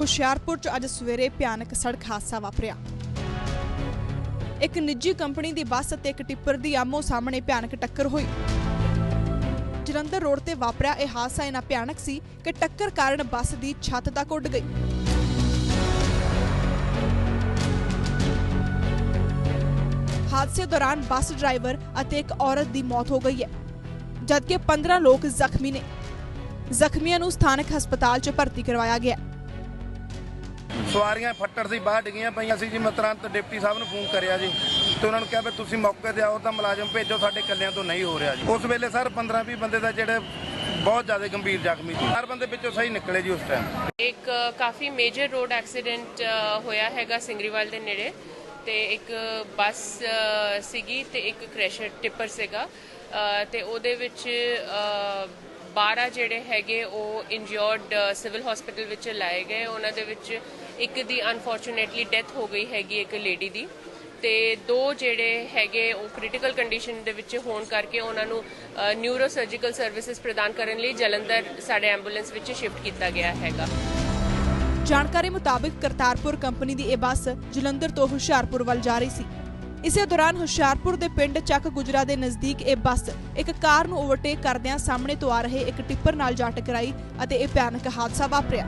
ਹੁਸ਼ਿਆਰਪੁਰ 'ਚ ਅੱਜ ਸਵੇਰੇ ਭਿਆਨਕ ਸੜਕ ਹਾਦਸਾ ਵਾਪਰਿਆ। ਇੱਕ ਨਿੱਜੀ ਕੰਪਨੀ ਦੀ ਬੱਸ ਅਤੇ ਇੱਕ ਟਿੱਪਰ ਦੀ ਆਮੋ ਸਾਹਮਣੇ ਭਿਆਨਕ ਟੱਕਰ ਹੋਈ। ਜਲੰਧਰ ਰੋਡ ਤੇ ਵਾਪਰਿਆ ਇਹ ਹਾਦਸਾ ਇੰਨਾ ਭਿਆਨਕ ਸੀ ਕਿ ਟੱਕਰ ਕਾਰਨ ਬੱਸ ਦੀ ਛੱਤ ਤੱਕ ਉੱਡ ਗਈ। ਹਾਦਸੇ ਦੌਰਾਨ ਬੱਸ ਡਰਾਈਵਰ ਅਤੇ ਇੱਕ ਔਰਤ ਦੀ ਮੌਤ ਹੋ ਗਈ ਹੈ, ਜਦਕਿ 15 ਲੋਕ ਜ਼ਖਮੀ ਨੇ। ਜ਼ਖਮੀਆਂ ਨੂੰ ਸਥਾਨਕ ਹਸਪਤਾਲ 'ਚ ਭਰਤੀ ਕਰਵਾਇਆ ਗਿਆ ਸਵਾਰੀਆਂ ਫੱਟੜ ਸੀ ਬਾਹਰ ਡਿੱਗੀਆਂ ਪਈਆਂ ਸੀ ਜੀ ਮੈਂ ਤੁਰੰਤ ਡਿਪਟੀ ਸਾਹਿਬ ਨੂੰ ਫੋਨ ਕਰਿਆ ਜੀ ਤੇ ਉਹਨਾਂ ਨੂੰ ਕਿਹਾ ਵੀ ਤੁਸੀਂ ਮੌਕੇ ਤੇ ਆਓ ਤਾਂ ਮੁਲਾਜ਼ਮ ਭੇਜੋ ਸਾਡੇ ਕੱਲਿਆਂ ਤੋਂ ਨਹੀਂ ਹੋ ਰਿਹਾ ਜੀ। ਉਸ ਵੇਲੇ ਸਰ 15 20 ਬੰਦੇ ਦਾ ਜਿਹੜੇ ਬਹੁਤ ਜ਼ਿਆਦਾ ਗੰਭੀਰ ਜ਼ਖਮੀ ਸੀ। ਚਾਰ ਬੰਦੇ ਵਿੱਚੋਂ ਸਹੀ ਨਿਕਲੇ ਜੀ ਉਸ ਟਾਈਮ ਇੱਕ ਕਾਫੀ ਮੇਜਰ ਰੋਡ ਐਕਸੀਡੈਂਟ ਹੋਇਆ ਹੈਗਾ ਸਿੰਗਰੀਵਾਲ ਦੇ ਨੇੜੇ ਤੇ ਇੱਕ ਬੱਸ ਸੀਗੀ ਤੇ ਇੱਕ ਕ੍ਰੈਸ਼ਰ ਟਿੱਪਰ ਸੀਗਾ। ਅ, ਤੇ ਉਹਦੇ ਵਿੱਚ 12 ਜਿਹੜੇ ਹੈਗੇ ਉਹ ਇੰਜਰਡ ਸਿਵਲ ਹਸਪੀਟਲ ਵਿੱਚ ਲਾਏ ਗਏ। ਉਹਨਾਂ ਦੇ ਵਿੱਚ ਇੱਕ ਦੀ ਅਨਫੋਰਚੂਨੇਟਲੀ ਡੈਥ ਹੋ ਗਈ ਹੈਗੀ ਇੱਕ ਲੇਡੀ ਦੀ। ਤੇ ਦੋ ਜਿਹੜੇ ਹੈਗੇ ਉਹ ਕ੍ਰਿਟੀਕਲ ਕੰਡੀਸ਼ਨ ਦੇ ਵਿੱਚ ਹੋਣ ਕਰਕੇ ਉਹਨਾਂ ਨੂੰ ਨਿਊਰੋ ਸਰਜੀਕਲ ਸਰਵਿਸਿਜ਼ ਪ੍ਰਦਾਨ ਕਰਨ ਲਈ ਜਲੰਧਰ ਸਾਡੇ ਐਂਬੂਲੈਂਸ ਵਿੱਚ ਸ਼ਿਫਟ ਕੀਤਾ ਗਿਆ ਹੈਗਾ। ਜਾਣਕਾਰੀ ਮੁਤਾਬਕ ਕਰਤਾਰਪੁਰ ਕੰਪਨੀ ਦੀ ਇਹ ਬੱਸ ਜਲੰਧਰ ਤੋਂ ਹੁਸ਼ਿਆਰਪੁਰ ਵੱਲ ਜਾ ਰਹੀ ਸੀ। ਇਸੇ ਦੌਰਾਨ ਹੁਸ਼ਿਆਰਪੁਰ ਦੇ ਪਿੰਡ ਚੱਕ ਗੁਜਰਾ ਦੇ ਨਜ਼ਦੀਕ ਇਹ ਬੱਸ ਇੱਕ ਕਾਰ ਨੂੰ ਓਵਰਟੇਕ ਕਰਦਿਆਂ ਸਾਹਮਣੇ ਤੋਂ ਆ ਰਹੇ ਇੱਕ ਟਿੱਪਰ ਨਾਲ ਜਾ ਟਕਰਾਈ ਅਤੇ ਇਹ ਭਿਆਨਕ ਹਾਦਸਾ ਵਾਪਰਿਆ।